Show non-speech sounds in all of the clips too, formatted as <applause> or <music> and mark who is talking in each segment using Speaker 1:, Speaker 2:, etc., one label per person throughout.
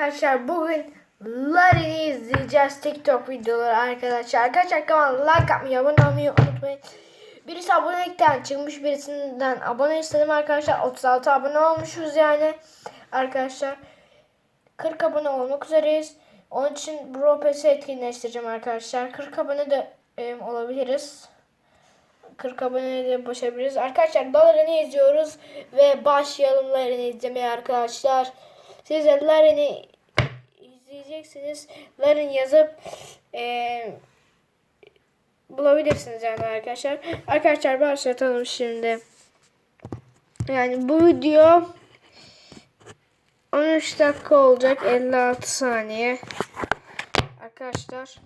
Speaker 1: Arkadaşlar bugün Larin'i izleyeceğiz TikTok videoları arkadaşlar. Arkadaşlar kanalıma like atmayı, abone olmayı unutmayın. Birisi abonelikten çıkmış birisinden abone istedim arkadaşlar. 36 abone olmuşuz yani arkadaşlar. 40 abone olmak üzereyiz. Onun için Bro Pass'i etkinleştireceğim arkadaşlar. 40 abone de e, olabiliriz. 40 abone de başarabiliriz. Arkadaşlar Larin'i izliyoruz ve başlayalım Larin'i izlemeye arkadaşlar. Siz de Larin'i izleyeceksiniz. Larin yazıp eee, bulabilirsiniz yani arkadaşlar. Arkadaşlar başlatalım şimdi. Yani bu video 13 dakika olacak 56 saniye. Arkadaşlar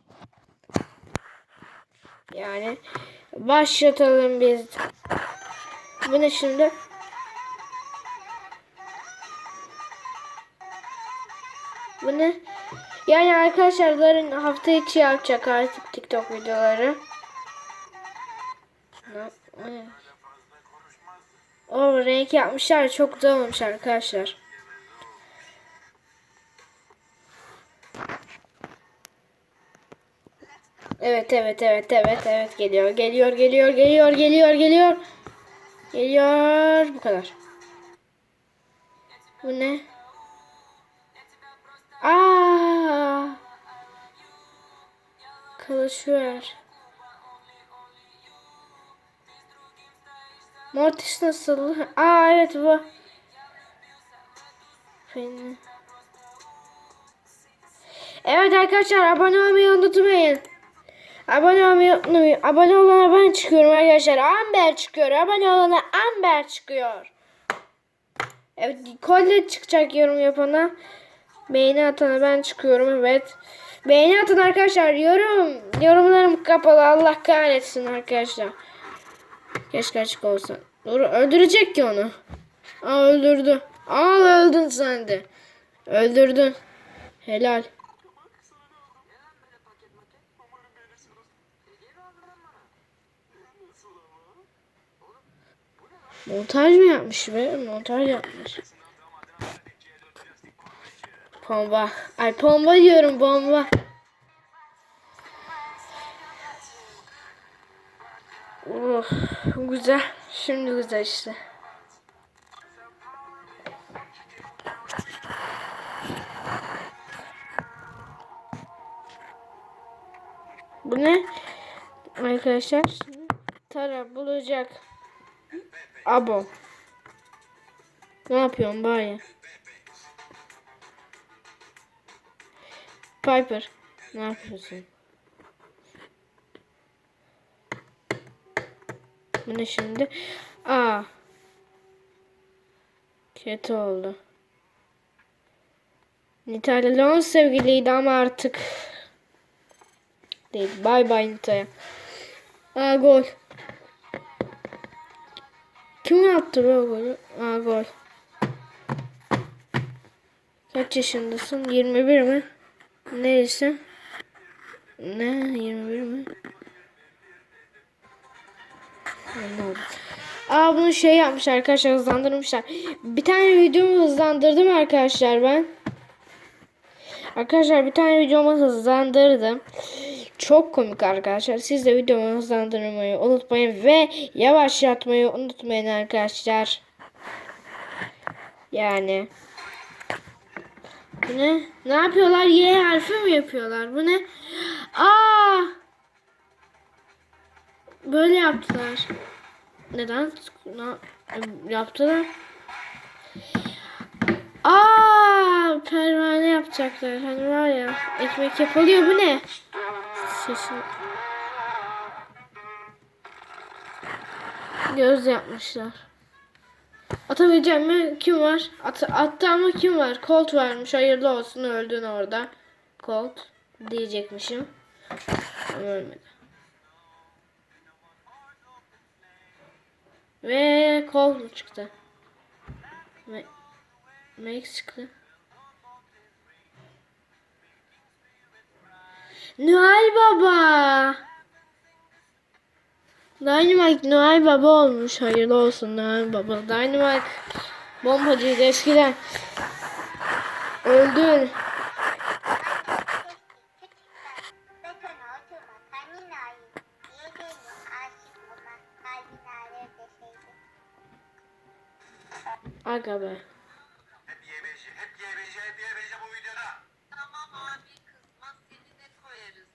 Speaker 1: yani başlatalım biz. Bu ne şimdi? Bu ne? Yani arkadaşlarların hafta içi yapacak artık TikTok videoları. O renk yapmışlar çok güzel olmuş arkadaşlar. Evet evet evet evet evet geliyor geliyor geliyor geliyor geliyor geliyor. Geliyor bu kadar. Bu ne? Aa! Ver. Mortis nasıl? Aa evet bu. Beni. Evet arkadaşlar abone olmayı unutmayın. Abone olmayı unutmayın. Abone olana ben çıkıyorum arkadaşlar. Amber çıkıyor. Abone olana Amber çıkıyor. Evet kolye çıkacak yorum yapana. Beğeni atana ben çıkıyorum evet. Beğeni atın arkadaşlar. Yorum. Yorumlarım kapalı. Allah kahretsin arkadaşlar. Keşke açık olsa. Dur öldürecek ki onu. Aa öldürdü. Aa öldün sen de. Öldürdün. Helal. Montaj mı yapmış be? Montaj yapmış. Bomba. Ay bomba diyorum bomba. Güzel. Şimdi güzel işte. Bu ne? Arkadaşlar Tara bulacak. Abo. Ne yapıyorsun bari? Piper. Ne yapıyorsun? Ne şimdi? Aa. Kötü oldu. Nita'yla Leon sevgiliydi ama artık değil. Bay bay Nita'ya. Aa gol. Kim yaptı be o golü? Aa gol. Kaç yaşındasın? 21 mi? Neyse. Ne? 21 mi? Aa bunu şey yapmış arkadaşlar hızlandırmışlar. Bir tane videomu hızlandırdım arkadaşlar ben. Arkadaşlar bir tane videomu hızlandırdım. Çok komik arkadaşlar. Siz de videomu hızlandırmayı unutmayın ve yavaşlatmayı unutmayın arkadaşlar. Yani. Bu ne? Ne yapıyorlar? Y harfi mi yapıyorlar? Bu ne? Aa! Böyle yaptılar. Neden? Ne yaptılar? Aa! Pervane yapacaklar. Hani var ya ekmek yapılıyor. Bu ne? Sesi. Göz yapmışlar. Atabileceğim mi? Kim var? At attı ama kim var? Colt varmış. Hayırlı olsun öldün orada. Colt diyecekmişim. Ölmedi. Ve Colt çıktı. Ve Max çıktı. Noel Baba. Dynamite Noel Baba olmuş. Hayırlı olsun Noel Baba. Dynamite bombacıydı eskiden. Öldün. Aga be.
Speaker 2: Hep YBC, hep YBC, hep YBC bu videoda.
Speaker 3: Tamam abi kızmaz seni de koyarız.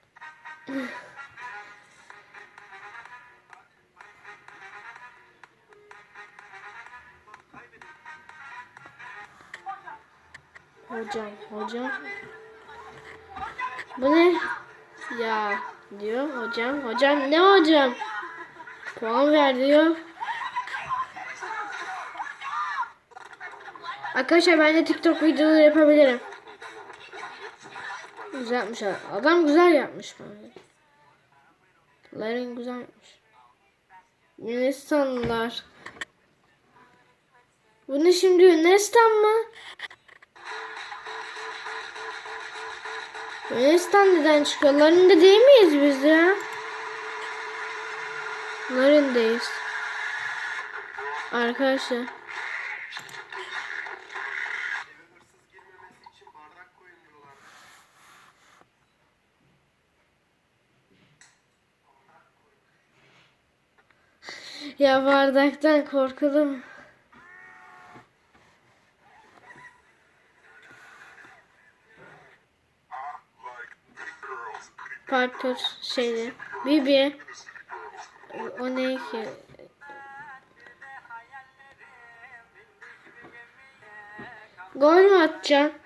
Speaker 1: Hocam, hocam. Bu ne? Ya diyor hocam. Hocam ne hocam? Puan ver diyor. Arkadaşlar ben de TikTok videoları yapabilirim. Güzel yapmış adam. Adam güzel yapmış bence. Lerin güzel. Yunanistanlılar. Bu ne şimdi Yunanistan mı? Yunanistan neden çıkıyor? Ların'da değil miyiz biz ya? Ların'dayız. Arkadaşlar. Ya bardaktan korkulum. Parkur şeydi. Bibi. O ne ki? Gol mü atacaksın?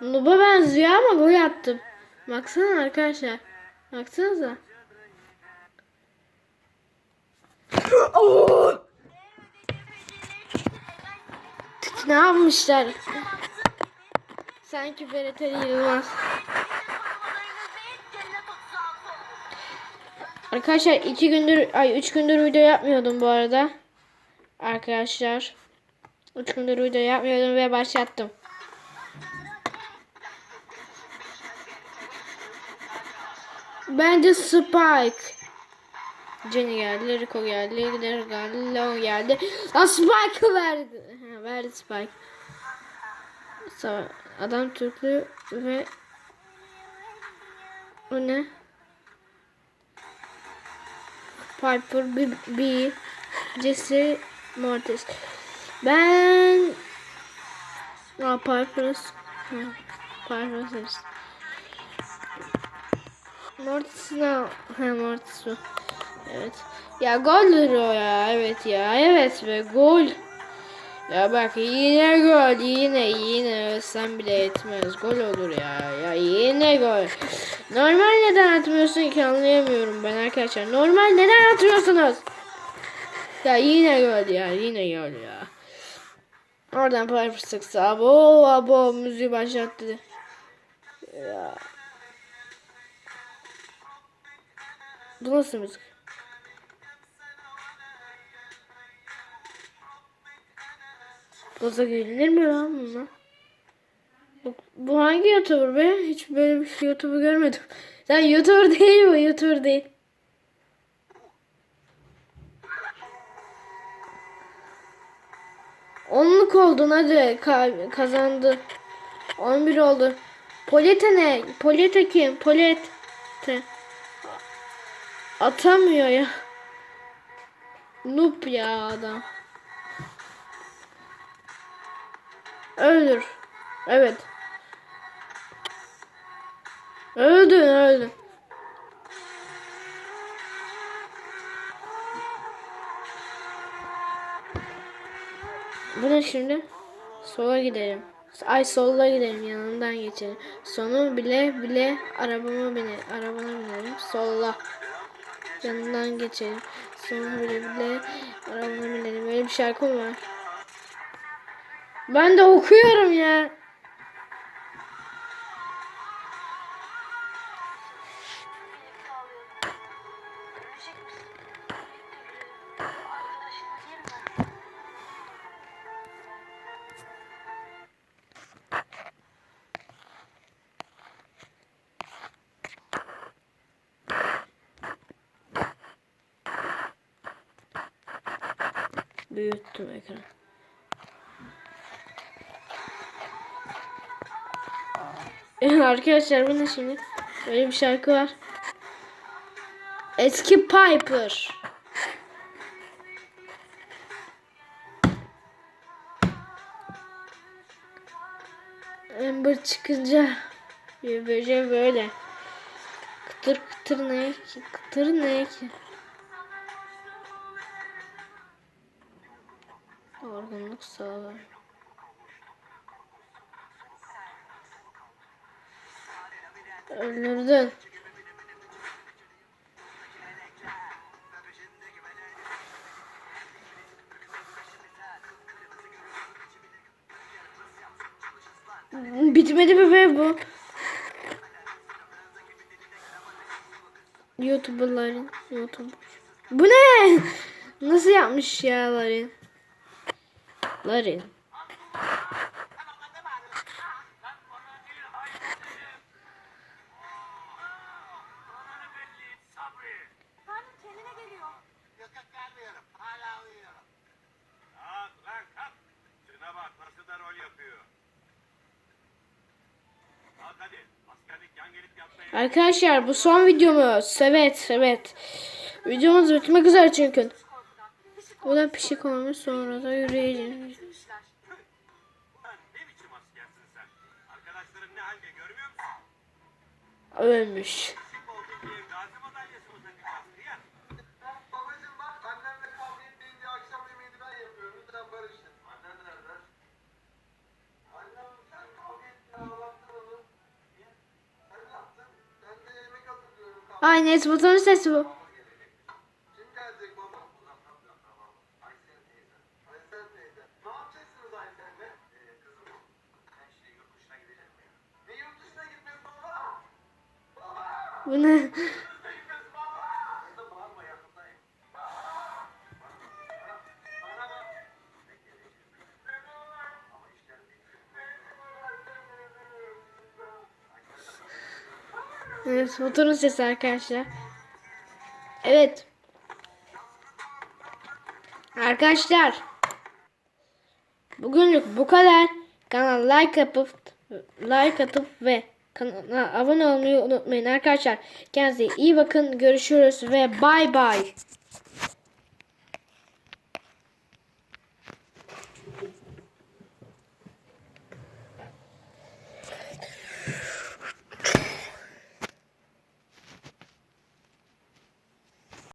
Speaker 1: Nuba benziyor ama gol attım. Baksana arkadaşlar. Baksanıza. Ne yapmışlar? Sanki Berat Ali Yılmaz. Arkadaşlar iki gündür, ay üç gündür video yapmıyordum bu arada. Arkadaşlar. Üç gündür video yapmıyordum ve başlattım. Bence Spike. Jenny geldi, Rico geldi, Rico geldi, Leon geldi. Lan Spike verdi. Ha, verdi Spike. Adam Türklü ve o ne? Piper, B, B Jesse, Mortis. Ben Aa, Piper's Piper's Mortis ne? Mortis. Evet. Ya goldür o ya. Evet ya. Evet be gol. Ya bak yine gol. Yine yine sen bile etmez. Gol olur ya. Ya yine gol. Normal neden atmıyorsun ki anlayamıyorum ben arkadaşlar. Normal neden atıyorsunuz? Ya yine gol ya. Yine gol ya. Oradan Piper sıksa. Abo abo müziği başlattı. Ya. Bu nasıl müzik? Gaza gelinir mi lan bununla? Bu, bu hangi YouTuber be? Hiç böyle bir şey YouTuber görmedim. Sen YouTuber değil mi? YouTuber değil. Onluk oldun hadi Ka- kazandı. 11 oldu. Polete ne? Polete kim? Polete. Atamıyor ya. Noob ya adam. Öldür. Evet. Öldün öldün. Bu ne şimdi? Sola gidelim. Ay sola gidelim yanından geçelim. Sonu bile bile arabama bine arabana binelim. Solla. Yanından geçelim. Sonu bile bile arabana binelim. Böyle bir şarkı mı var? Ben de okuyorum ya. Büyüttüm ekranı. <laughs> Arkadaşlar bu ne şimdi? Böyle bir şarkı var. Eski Piper. Amber çıkınca bir böyle böyle. Kıtır kıtır ne ki? Kıtır ne ki? Yorgunluk sağlar. Öldürdün. Bitmedi mi be bu? YouTuber'ların YouTube. Bu ne? Nasıl yapmış ya Larin? Larin.
Speaker 2: Rol yapıyor. Kalk hadi. Askerlik yan gelip yapmaya.
Speaker 1: Arkadaşlar bu son videomuz. Evet evet. Videomuz bitmek üzere çünkü. Bu da pişik olmuş sonra da yürüyeceğiz.
Speaker 2: Lan
Speaker 4: yurt dışına gitmesi baba? Baba!
Speaker 1: Bu ne? Nes Batur'un sesi arkadaşlar. Evet. Arkadaşlar. Bugünlük bu kadar. Kanala like atıp like atıp ve kanala abone olmayı unutmayın arkadaşlar. Kendinize iyi bakın. Görüşürüz ve bay bay.